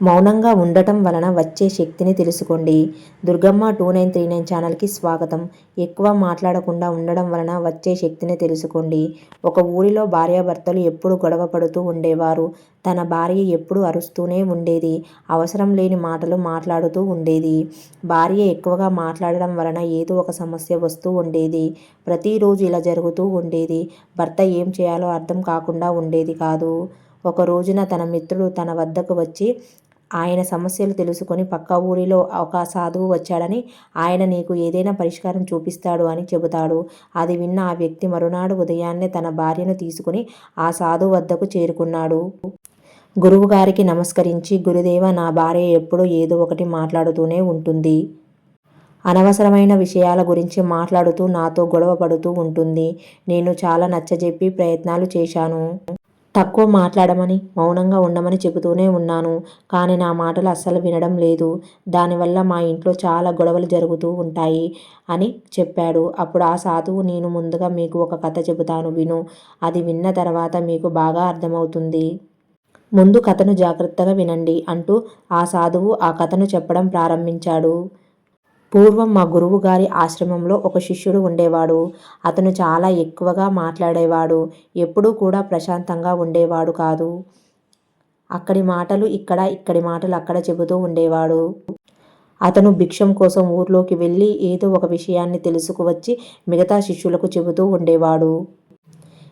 మౌనంగా ఉండటం వలన వచ్చే శక్తిని తెలుసుకోండి. Durgamma two nine three nine ఛానల్కి స్వాగతం. ఎక్కువ మాట్లాడకుండా ఉండడం వలన వచ్చే శక్తిని తెలుసుకోండి. ఒక ఊరిలో భార్యాభర్తలు ఎప్పుడు గొడవ పడుతూ ఉండేవారు. తన భార్య ఎప్పుడు అరుస్తూనే ఉండేది. అవసరం లేని మాటలు మాట్లాడుతూ ఉండేది. భార్య ఎక్కువగా మాట్లాడడం వలన ఏదో ఒక సమస్య వస్తూ ఉండేది. ప్రతిరోజు ఇలా జరుగుతూ ఉండేది. భర్త ఏం చేయాలో అర్థం కాకుండా ఉండేది కాదు. ఒక రోజున తన మిత్రుడు తన వద్దకు వచ్చి ఆయన సమస్యలు తెలుసుకొని పక్క ఊరిలో ఒక సాధువు వచ్చాడని ఆయన నీకు ఏదైనా పరిష్కారం చూపిస్తాడు అని చెబుతాడు. అది విన్న ఆ వ్యక్తి మరునాడు ఉదయాన్నే తన భార్యను తీసుకుని ఆ సాధువు వద్దకు చేరుకున్నాడు. గురువుగారికి నమస్కరించి గురుదేవ నా భార్య ఎప్పుడూ ఏదో ఒకటి మాట్లాడుతూనే ఉంటుంది. అనవసరమైన విషయాల గురించి మాట్లాడుతూ నాతో గొడవ పడుతూ ఉంటుంది. నేను చాలా నచ్చజెప్పి ప్రయత్నాలు చేశాను. తక్కువ మాట్లాడమని మౌనంగా ఉండమని చెబుతూనే ఉన్నాను. కానీ నా మాటలు అస్సలు వినడం లేదు. దానివల్ల మా ఇంట్లో చాలా గొడవలు జరుగుతూ ఉంటాయి అని చెప్పాడు. అప్పుడు ఆ సాధువు నేను ముందుగా మీకు ఒక కథ చెబుతాను విను. అది విన్న తర్వాత మీకు బాగా అర్థమవుతుంది. ముందు కథను జాగ్రత్తగా వినండి అంటూ ఆ సాధువు ఆ కథను చెప్పడం ప్రారంభించాడు. పూర్వం మా గురువు గారి ఆశ్రమంలో ఒక శిష్యుడు ఉండేవాడు. అతను చాలా ఎక్కువగా మాట్లాడేవాడు. ఎప్పుడూ కూడా ప్రశాంతంగా ఉండేవాడు కాదు. అక్కడి మాటలు ఇక్కడ ఇక్కడి మాటలు అక్కడ చెబుతూ ఉండేవాడు. అతను భిక్షం కోసం ఊర్లోకి వెళ్ళి ఏదో ఒక విషయాన్ని తెలుసుకువచ్చి మిగతా శిష్యులకు చెబుతూ ఉండేవాడు.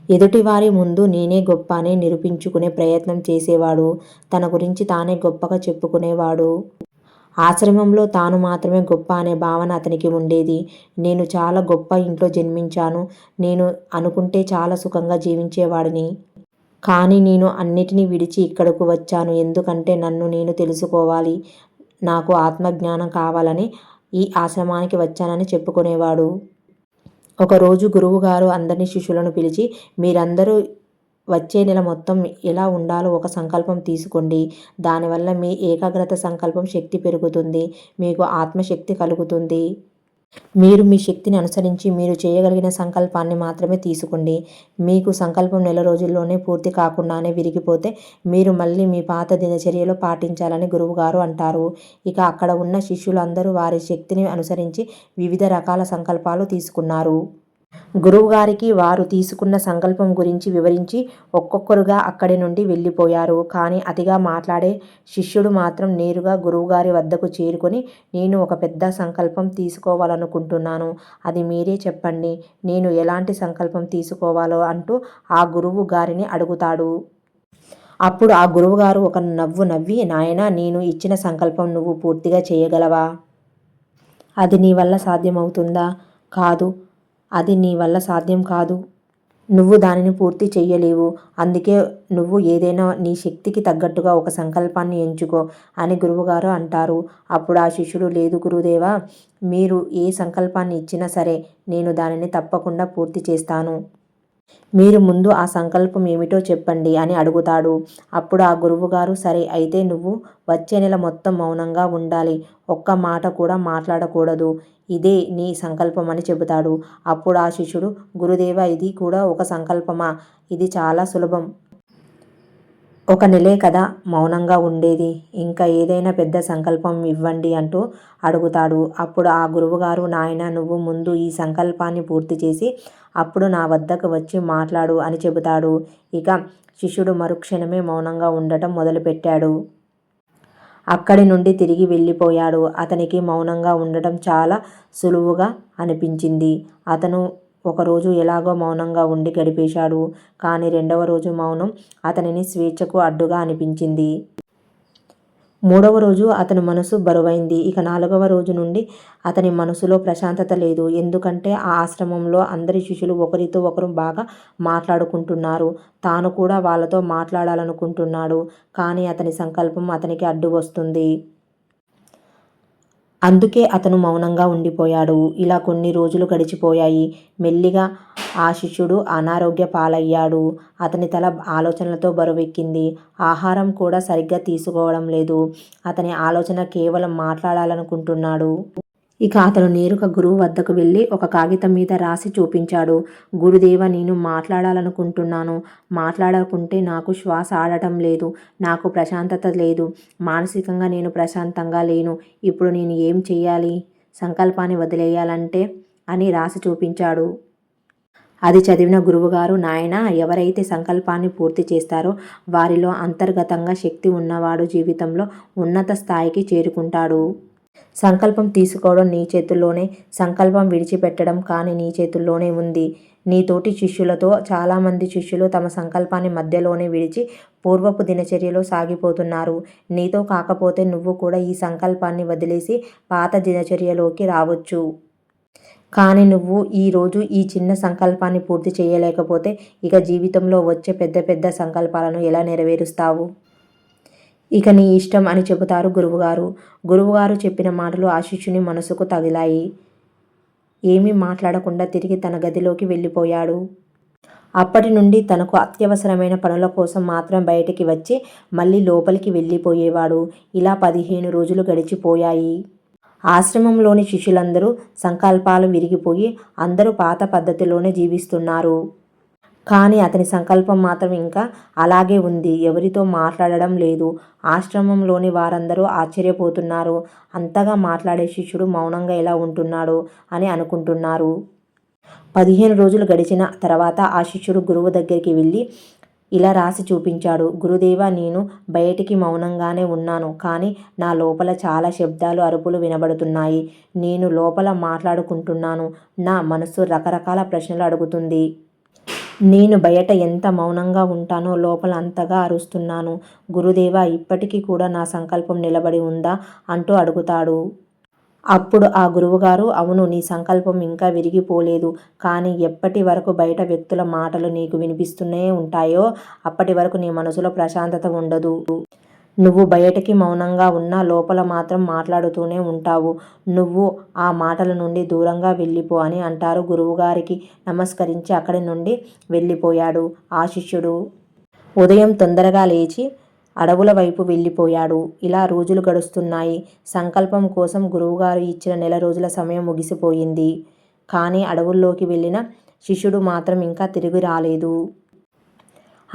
ఎదుటివారి ముందు నేనే గొప్ప అని నిరూపించుకునే ప్రయత్నం చేసేవాడు. తన గురించి తానే గొప్పగా చెప్పుకునేవాడు. ఆశ్రమంలో తాను మాత్రమే గొప్ప అనే భావన అతనికి ఉండేది. నేను చాలా గొప్ప ఇంట్లో జన్మించాను. నేను అనుకుంటే చాలా సుఖంగా జీవించేవాడిని. కానీ నేను అన్నిటినీ విడిచి ఇక్కడకు వచ్చాను. ఎందుకంటే నన్ను నేను తెలుసుకోవాలి. నాకు ఆత్మజ్ఞానం కావాలని ఈ ఆశ్రమానికి వచ్చానని చెప్పుకునేవాడు. ఒకరోజు గురువుగారు అందరినీ శిష్యులను పిలిచి మీరందరూ వచ్చే నెల మొత్తం ఎలా ఉండాలో ఒక సంకల్పం తీసుకోండి. దానివల్ల మీ ఏకాగ్రత సంకల్పం శక్తి పెరుగుతుంది. మీకు ఆత్మశక్తి కలుగుతుంది. మీరు మీ శక్తిని అనుసరించి మీరు చేయగలిగిన సంకల్పాన్ని మాత్రమే తీసుకోండి. మీకు సంకల్పం నెల రోజుల్లోనే పూర్తి కాకుండానే విరిగిపోతే మీరు మళ్ళీ మీ పాత దినచర్యలో పాటించాలని గురువుగారు అంటారు. ఇక అక్కడ ఉన్న శిష్యులందరూ వారి శక్తిని అనుసరించి వివిధ రకాల సంకల్పాలు తీసుకున్నారు. గురువుగారికి వారు తీసుకున్న సంకల్పం గురించి వివరించి ఒక్కొక్కరుగా అక్కడి నుండి వెళ్ళిపోయారు. కానీ అతిగా మాట్లాడే శిష్యుడు మాత్రం నేరుగా గురువుగారి వద్దకు చేరుకొని నేను ఒక పెద్ద సంకల్పం తీసుకోవాలనుకుంటున్నాను. అది మీరే చెప్పండి. నేను ఎలాంటి సంకల్పం తీసుకోవాలో అంటూ ఆ గురువు గారిని అడుగుతాడు. అప్పుడు ఆ గురువుగారు ఒక నవ్వు నవ్వి నాయన నేను ఇచ్చిన సంకల్పం నువ్వు పూర్తిగా చేయగలవా? అది నీ వల్ల సాధ్యమవుతుందా? కాదు. అది నీ వల్ల సాధ్యం కాదు. నువ్వు దానిని పూర్తి చెయ్యలేవు. అందుకే నువ్వు ఏదైనా నీ శక్తికి తగ్గట్టుగా ఒక సంకల్పాన్ని ఎంచుకో అని గురువుగారు అంటారు. అప్పుడు ఆ శిష్యుడు లేదు గురుదేవా మీరు ఏ సంకల్పాన్ని ఇచ్చినా సరే నేను దానిని తప్పకుండా పూర్తి చేస్తాను. మీరు ముందు ఆ సంకల్పం ఏమిటో చెప్పండి అని అడుగుతాడు. అప్పుడు ఆ గురువుగారు సరే అయితే నువ్వు వచ్చే నెల మొత్తం మౌనంగా ఉండాలి. ఒక్క మాట కూడా మాట్లాడకూడదు. ఇదే నీ సంకల్పం అని చెబుతాడు. అప్పుడు ఆ శిష్యుడు గురుదేవ ఇది కూడా ఒక సంకల్పమా? ఇది చాలా సులభం. ఒక నెలే కదా మౌనంగా ఉండేది. ఇంకా ఏదైనా పెద్ద సంకల్పం ఇవ్వండి అంటూ అడుగుతాడు. అప్పుడు ఆ గురువుగారు నాయన నువ్వు ముందు ఈ సంకల్పాన్ని పూర్తి చేసి అప్పుడు నా వద్దకు వచ్చి మాట్లాడు అని చెబుతాడు. ఇక శిష్యుడు మరుక్షణమే మౌనంగా ఉండటం మొదలుపెట్టాడు. అక్కడి నుండి తిరిగి వెళ్ళిపోయాడు. అతనికి మౌనంగా ఉండటం చాలా సులువుగా అనిపించింది. అతను ఒకరోజు ఎలాగో మౌనంగా ఉండి గడిపేశాడు. కానీ రెండవ రోజు మౌనం అతనిని స్వేచ్ఛకు అడ్డుగా అనిపించింది. మూడవ రోజు అతని మనసు బరువైంది. ఇక నాలుగవ రోజు నుండి అతని మనసులో ప్రశాంతత లేదు. ఎందుకంటే ఆ ఆశ్రమంలో అందరి శిష్యులు ఒకరితో ఒకరు బాగా మాట్లాడుకుంటున్నారు. తాను కూడా వాళ్ళతో మాట్లాడాలనుకుంటున్నాడు. కానీ అతని సంకల్పం అతనికి అడ్డు వస్తుంది అందుకే అతను మౌనంగా ఉండిపోయాడు. ఇలా కొన్ని రోజులు గడిచిపోయాయి. మెల్లిగా ఆ శిష్యుడు అనారోగ్య పాలయ్యాడు. అతని తల ఆలోచనలతో బరువెక్కింది. ఆహారం కూడా సరిగ్గా తీసుకోవడం లేదు. అతని ఆలోచన కేవలం మాట్లాడాలనుకుంటున్నాడు. ఇక అతను నేరుగా గురువు వద్దకు వెళ్ళి ఒక కాగితం మీద రాసి చూపించాడు. గురుదేవ నేను మాట్లాడాలనుకుంటున్నాను. మాట్లాడకుంటే నాకు శ్వాస ఆడటం లేదు. నాకు ప్రశాంతత లేదు. మానసికంగా నేను ప్రశాంతంగా లేను. ఇప్పుడు నేను ఏం చెయ్యాలి? సంకల్పాన్ని వదిలేయాలంటే? అని రాసి చూపించాడు. అది చదివిన గురువుగారు నాయన ఎవరైతే సంకల్పాన్ని పూర్తి చేస్తారో వారిలో అంతర్గతంగా శక్తి ఉన్నవాడు జీవితంలో ఉన్నత స్థాయికి చేరుకుంటాడు. సంకల్పం తీసుకోవడం నీ చేతుల్లోనే సంకల్పం విడిచిపెట్టడం కానీ నీ చేతుల్లోనే ఉంది. నీ తోటి శిష్యులతో చాలామంది శిష్యులు తమ సంకల్పాన్ని మధ్యలోనే విడిచి పూర్వపు దినచర్యలో సాగిపోతున్నారు. నీతో కాకపోతే నువ్వు కూడా ఈ సంకల్పాన్ని వదిలేసి పాత దినచర్యలోకి రావచ్చు. కానీ నువ్వు ఈరోజు ఈ చిన్న సంకల్పాన్ని పూర్తి చేయలేకపోతే ఇక జీవితంలో వచ్చే పెద్ద పెద్ద సంకల్పాలను ఎలా నెరవేరుస్తావు? ఇక నీ ఇష్టం అని చెబుతారు గురువుగారు. గురువుగారు చెప్పిన మాటలు ఆ శిష్యుని మనసుకు తగిలాయి. ఏమీ మాట్లాడకుండా తిరిగి తన గదిలోకి వెళ్ళిపోయాడు. అప్పటి నుండి తనకు అత్యవసరమైన పనుల కోసం మాత్రం బయటికి వచ్చి మళ్ళీ లోపలికి వెళ్ళిపోయేవాడు. ఇలా పదిహేను రోజులు గడిచిపోయాయి. ఆశ్రమంలోని శిష్యులందరూ సంకల్పాలు విరిగిపోయి అందరూ పాత పద్ధతిలోనే జీవిస్తున్నారు. కానీ అతని సంకల్పం మాత్రం ఇంకా అలాగే ఉంది. ఎవరితో మాట్లాడడం లేదు. ఆశ్రమంలోని వారందరూ ఆశ్చర్యపోతున్నారు. అంతగా మాట్లాడే శిష్యుడు మౌనంగా ఎలా ఉంటున్నాడు అని అనుకుంటున్నారు. పదిహేను రోజులు గడిచిన తర్వాత ఆ శిష్యుడు గురువు దగ్గరికి వెళ్ళి ఇలా రాసి చూపించాడు. గురుదేవ నేను బయటికి మౌనంగానే ఉన్నాను కానీ నా లోపల చాలా శబ్దాలు అరుపులు వినబడుతున్నాయి. నేను లోపల మాట్లాడుకుంటున్నాను. నా మనసు రకరకాల ప్రశ్నలు అడుగుతుంది. నేను బయట ఎంత మౌనంగా ఉంటానో లోపల అంతగా అరుస్తున్నాను. గురుదేవ ఇప్పటికీ కూడా నా సంకల్పం నిలబడి ఉందా? అంటూ అడుగుతాడు. అప్పుడు ఆ గురువుగారు అవును నీ సంకల్పం ఇంకా విరిగిపోలేదు. కానీ ఎప్పటి వరకు బయట వ్యక్తుల మాటలు నీకు వినిపిస్తూనే ఉంటాయో అప్పటి వరకు నీ మనసులో ప్రశాంతత ఉండదు. నువ్వు బయటికి మౌనంగా ఉన్నా లోపల మాత్రం మాట్లాడుతూనే ఉంటావు. నువ్వు ఆ మాటల నుండి దూరంగా వెళ్ళిపో అని అంటారు గురువుగారికి నమస్కరించి అక్కడి నుండి వెళ్ళిపోయాడు ఆ శిష్యుడు. ఉదయం తొందరగా లేచి అడవుల వైపు వెళ్ళిపోయాడు. ఇలా రోజులు గడుస్తున్నాయి. సంకల్పం కోసం గురువుగారు ఇచ్చిన నెల రోజుల సమయం ముగిసిపోయింది. కానీ అడవుల్లోకి వెళ్ళిన శిష్యుడు మాత్రం ఇంకా తిరిగి రాలేదు.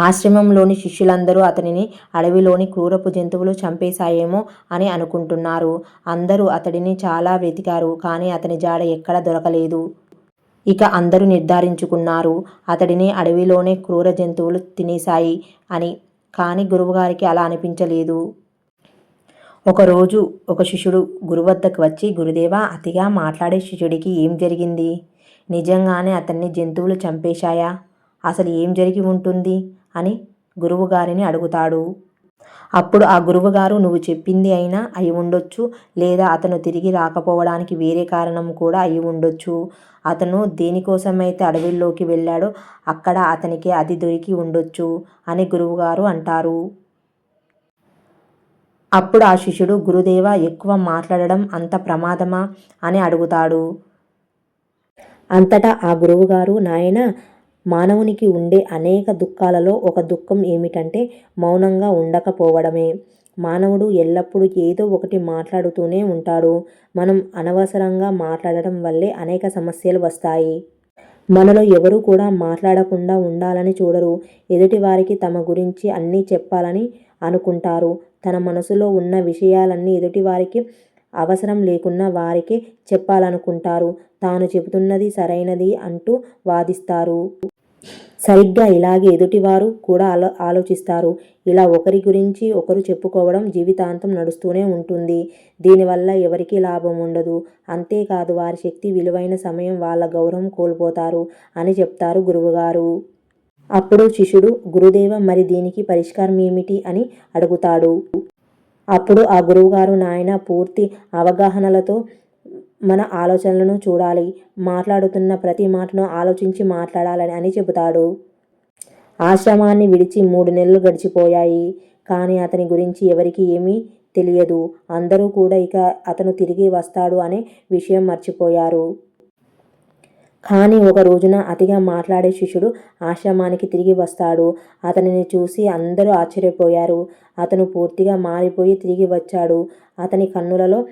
ఆశ్రమంలోని శిష్యులందరూ అతనిని అడవిలోని క్రూరపు జంతువులు చంపేశాయేమో అని అనుకుంటున్నారు. అందరూ అతడిని చాలా వెతికారు కానీ అతని జాడ ఎక్కడ దొరకలేదు. ఇక అందరూ నిర్ధారించుకున్నారు అతడిని అడవిలోనే క్రూర జంతువులు తినేశాయి అని కానీ గురువుగారికి అలా అనిపించలేదు. ఒకరోజు ఒక శిష్యుడు గురువద్దకు వచ్చి గురుదేవ అతిగా మాట్లాడే శిష్యుడికి ఏం జరిగింది? నిజంగానే అతన్ని జంతువులు చంపేశాయా? అసలు ఏం జరిగి ఉంటుంది? అని గురువుగారిని అడుగుతాడు. అప్పుడు ఆ గురువుగారు నువ్వు చెప్పింది అయినా అయి ఉండొచ్చు లేదా అతను తిరిగి రాకపోవడానికి వేరే కారణం కూడా అయి ఉండొచ్చు. అతను దేనికోసమైతే అడవిలోకి వెళ్ళాడో అక్కడ అతనికి అది దొరికి ఉండొచ్చు అని గురువుగారు అంటారు. అప్పుడు ఆ శిష్యుడు గురుదేవ ఎక్కువ మాట్లాడడం అంత ప్రమాదమా? అని అడుగుతాడు. అంతటా ఆ గురువుగారు నాయన మానవునికి ఉండే అనేక దుఃఖాలలో ఒక దుఃఖం ఏమిటంటే మౌనంగా ఉండకపోవడమే. మానవుడు ఎల్లప్పుడూ ఏదో ఒకటి మాట్లాడుతూనే ఉంటాడు. మనం అనవసరంగా మాట్లాడటం వల్లే అనేక సమస్యలు వస్తాయి. మనలో ఎవరు కూడా మాట్లాడకుండా ఉండాలని చూడరు. ఎదుటి వారికి తమ గురించి అన్నీ చెప్పాలని అనుకుంటారు. తన మనసులో ఉన్న విషయాలన్నీ ఎదుటి వారికి అవసరం లేకున్నా వారికి చెప్పాలనుకుంటారు. తాను చెబుతున్నది సరైనది అంటూ వాదిస్తారు. సరిగ్గా ఇలాగే ఎదుటివారు కూడా ఆలో ఆలోచిస్తారు. ఇలా ఒకరి గురించి ఒకరు చెప్పుకోవడం జీవితాంతం నడుస్తూనే ఉంటుంది. దీనివల్ల ఎవరికీ లాభం ఉండదు. అంతేకాదు వారి శక్తి విలువైన సమయం వాళ్ళ గౌరవం కోల్పోతారు అని చెప్తారు గురువుగారు. అప్పుడు శిష్యుడు గురుదేవ మరి దీనికి పరిష్కారం ఏమిటి? అని అడుగుతాడు. అప్పుడు ఆ గురువుగారు నాయన పూర్తి అవగాహనలతో మన ఆలోచనలను చూడాలి. మాట్లాడుతున్న ప్రతి మాటను ఆలోచించి మాట్లాడాలని అని చెబుతాడు. ఆశ్రమాన్ని విడిచి మూడు నెలలు గడిచిపోయాయి. కానీ అతని గురించి ఎవరికి ఏమీ తెలియదు. అందరూ కూడా ఇక అతను తిరిగి వస్తాడు అనే విషయం మర్చిపోయారు. కానీ ఒక రోజున అతిగా మాట్లాడే శిష్యుడు ఆశ్రమానికి తిరిగి వస్తాడు. అతనిని చూసి అందరూ ఆశ్చర్యపోయారు. అతను పూర్తిగా మారిపోయి తిరిగి వచ్చాడు. అతని కన్నులలో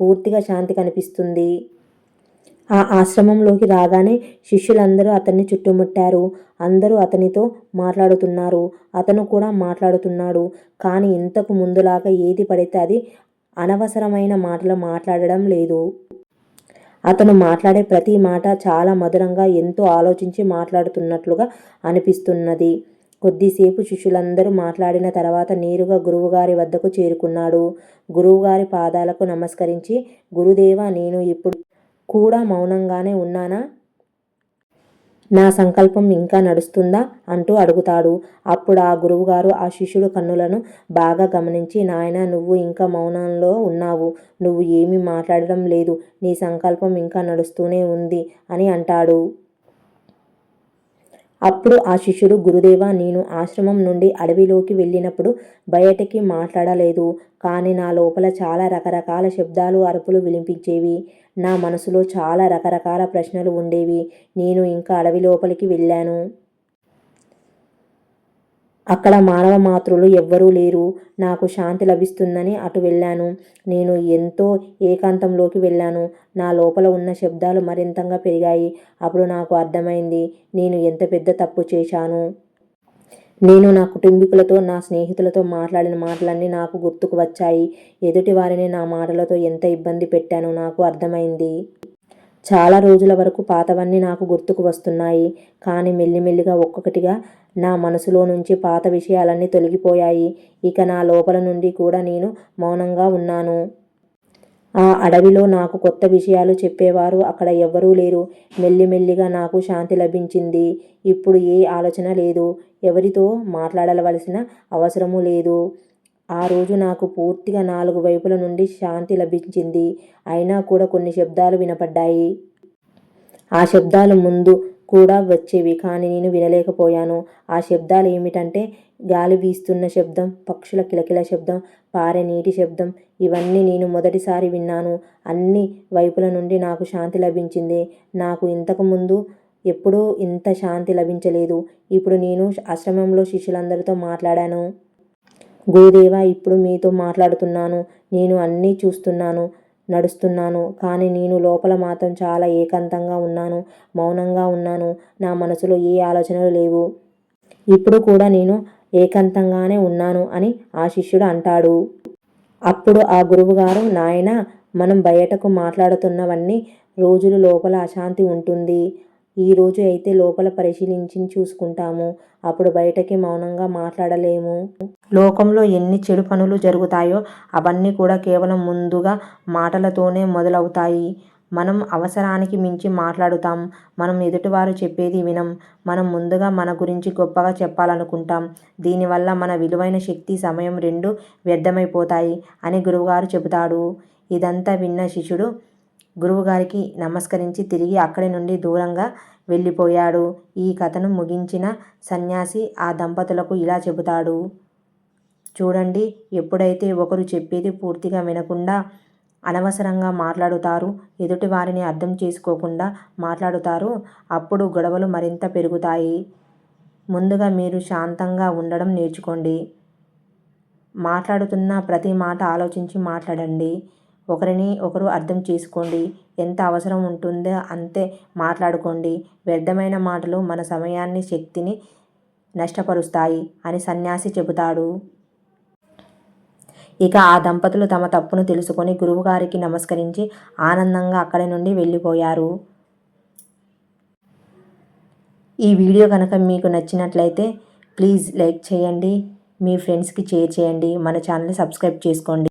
పూర్తిగా శాంతి కనిపిస్తుంది. ఆ ఆశ్రమంలోకి రాగానే శిష్యులందరూ అతన్ని చుట్టుముట్టారు. అందరూ అతనితో మాట్లాడుతున్నారు. అతను కూడా మాట్లాడుతున్నాడు. కానీ ఇంతకు ముందులాగా ఏది పడితే అది అనవసరమైన మాటలు మాట్లాడడం లేదు. అతను మాట్లాడే ప్రతి మాట చాలా మధురంగా ఎంతో ఆలోచించి మాట్లాడుతున్నట్లుగా అనిపిస్తున్నది. కొద్దిసేపు శిష్యులందరూ మాట్లాడిన తర్వాత నేరుగా గురువుగారి వద్దకు చేరుకున్నాడు. గురువుగారి పాదాలకు నమస్కరించి గురుదేవా నేను ఇప్పుడు కూడా మౌనంగానే ఉన్నానా? నా సంకల్పం ఇంకా నడుస్తుందా? అంటూ అడుగుతాడు. అప్పుడు ఆ గురువుగారు ఆ శిష్యుడు కన్నులను బాగా గమనించి నాయన నువ్వు ఇంకా మౌనంలో ఉన్నావు. నువ్వు ఏమీ మాట్లాడడం లేదు. నీ సంకల్పం ఇంకా నడుస్తూనే ఉంది అని అంటాడు. అప్పుడు ఆ శిష్యుడు గురుదేవ నేను ఆశ్రమం నుండి అడవిలోకి వెళ్ళినప్పుడు బయటికి మాట్లాడలేదు. కానీ నా లోపల చాలా రకరకాల శబ్దాలు అరుపులు వినిపించేవి. నా మనసులో చాలా రకరకాల ప్రశ్నలు ఉండేవి. నేను ఇంకా అడవి లోపలికి వెళ్ళాను. అక్కడ మానవ మాతృలు ఎవ్వరూ లేరు. నాకు శాంతి లభిస్తుందని అటు వెళ్ళాను. నేను ఎంతో ఏకాంతంలోకి వెళ్ళాను. నా లోపల ఉన్న శబ్దాలు మరింతగా పెరిగాయి. అప్పుడు నాకు అర్థమైంది నేను ఎంత పెద్ద తప్పు చేశాను. నేను నా కుటుంబీకులతో నా స్నేహితులతో మాట్లాడిన మాటలన్నీ నాకు గుర్తుకు వచ్చాయి. ఎదుటి వారిని నా మాటలతో ఎంత ఇబ్బంది పెట్టానో నాకు అర్థమైంది. చాలా రోజుల వరకు పాతవన్నీ నాకు గుర్తుకు వస్తున్నాయి. కానీ మెల్లిమెల్లిగా ఒక్కొక్కటిగా నా మనసులో నుంచి పాత విషయాలన్నీ తొలగిపోయాయి. ఇక నా లోపల నుండి కూడా నేను మౌనంగా ఉన్నాను. ఆ అడవిలో నాకు కొత్త విషయాలు చెప్పేవారు. అక్కడ ఎవ్వరూ లేరు. మెల్లిమెల్లిగా నాకు శాంతి లభించింది. ఇప్పుడు ఏ ఆలోచన లేదు. ఎవరితో మాట్లాడవలసిన అవసరము లేదు. ఆ రోజు నాకు పూర్తిగా నాలుగు వైపుల నుండి శాంతి లభించింది. అయినా కూడా కొన్ని శబ్దాలు వినపడ్డాయి. ఆ శబ్దాలు ముందు కూడా వచ్చేవి. కానీ నేను వినలేకపోయాను. ఆ శబ్దాలు ఏమిటంటే గాలి వీస్తున్న శబ్దం పక్షుల కిలకిల శబ్దం పారే నీటి శబ్దం. ఇవన్నీ నేను మొదటిసారి విన్నాను. అన్ని వైపుల నుండి నాకు శాంతి లభించింది. నాకు ఇంతకుముందు ఎప్పుడూ ఇంత శాంతి లభించలేదు. ఇప్పుడు నేను ఆశ్రమంలో శిష్యులందరితో మాట్లాడాను. గురుదేవ ఇప్పుడు మీతో మాట్లాడుతున్నాను. నేను అన్నీ చూస్తున్నాను. నడుస్తున్నాను. కానీ నేను లోపల మాత్రం చాలా ఏకాంతంగా ఉన్నాను. మౌనంగా ఉన్నాను. నా మనసులో ఏ ఆలోచనలు లేవు. ఇప్పుడు కూడా నేను ఏకాంతంగానే ఉన్నాను అని ఆ శిష్యుడు అంటాడు. అప్పుడు ఆ గురువుగారు నాయన మనం బయటకు మాట్లాడుతున్నవన్నీ రోజులు లోపల అశాంతి ఉంటుంది. ఈ రోజు అయితే లోపల పరిశీలించి చూసుకుంటాము. అప్పుడు బయటకి మౌనంగా మాట్లాడలేము. లోకంలో ఎన్ని చెడు పనులు జరుగుతాయో అవన్నీ కూడా కేవలం ముందుగా మాటలతోనే మొదలవుతాయి. మనం అవసరానికి మించి మాట్లాడుతాం. మనం ఎదుటివారు చెప్పేది వినం. మనం ముందుగా మన గురించి గొప్పగా చెప్పాలనుకుంటాం. దీనివల్ల మన విలువైన శక్తి సమయం రెండు వ్యర్థమైపోతాయి అని గురువుగారు చెబుతాడు. ఇదంతా విన్న శిష్యుడు గురువుగారికి నమస్కరించి తిరిగి అక్కడి నుండి దూరంగా వెళ్ళిపోయాడు. ఈ కథను ముగించిన సన్యాసి ఆ దంపతులకు ఇలా చెబుతాడు. చూడండి ఎప్పుడైతే ఒకరు చెప్పేది పూర్తిగా వినకుండా అనవసరంగా మాట్లాడుతారు ఎదుటి వారిని అర్థం చేసుకోకుండా మాట్లాడుతారు అప్పుడు గొడవలు మరింత పెరుగుతాయి. ముందుగా మీరు శాంతంగా ఉండడం నేర్చుకోండి. మాట్లాడుతున్న ప్రతి మాట ఆలోచించి మాట్లాడండి. ఒకరిని ఒకరు అర్థం చేసుకోండి. ఎంత అవసరం ఉంటుందో అంతే మాట్లాడుకోండి. వ్యర్థమైన మాటలు మన సమయాన్ని శక్తిని నష్టపరుస్తాయి అని సన్యాసి చెబుతాడు. ఇక ఆ దంపతులు తమ తప్పును తెలుసుకొని గురువుగారికి నమస్కరించి ఆనందంగా అక్కడి నుండి వెళ్ళిపోయారు. ఈ వీడియో కనుక మీకు నచ్చినట్లయితే ప్లీజ్ లైక్ చేయండి. మీ ఫ్రెండ్స్కి షేర్ చేయండి. మన ఛానల్ని సబ్స్క్రైబ్ చేసుకోండి.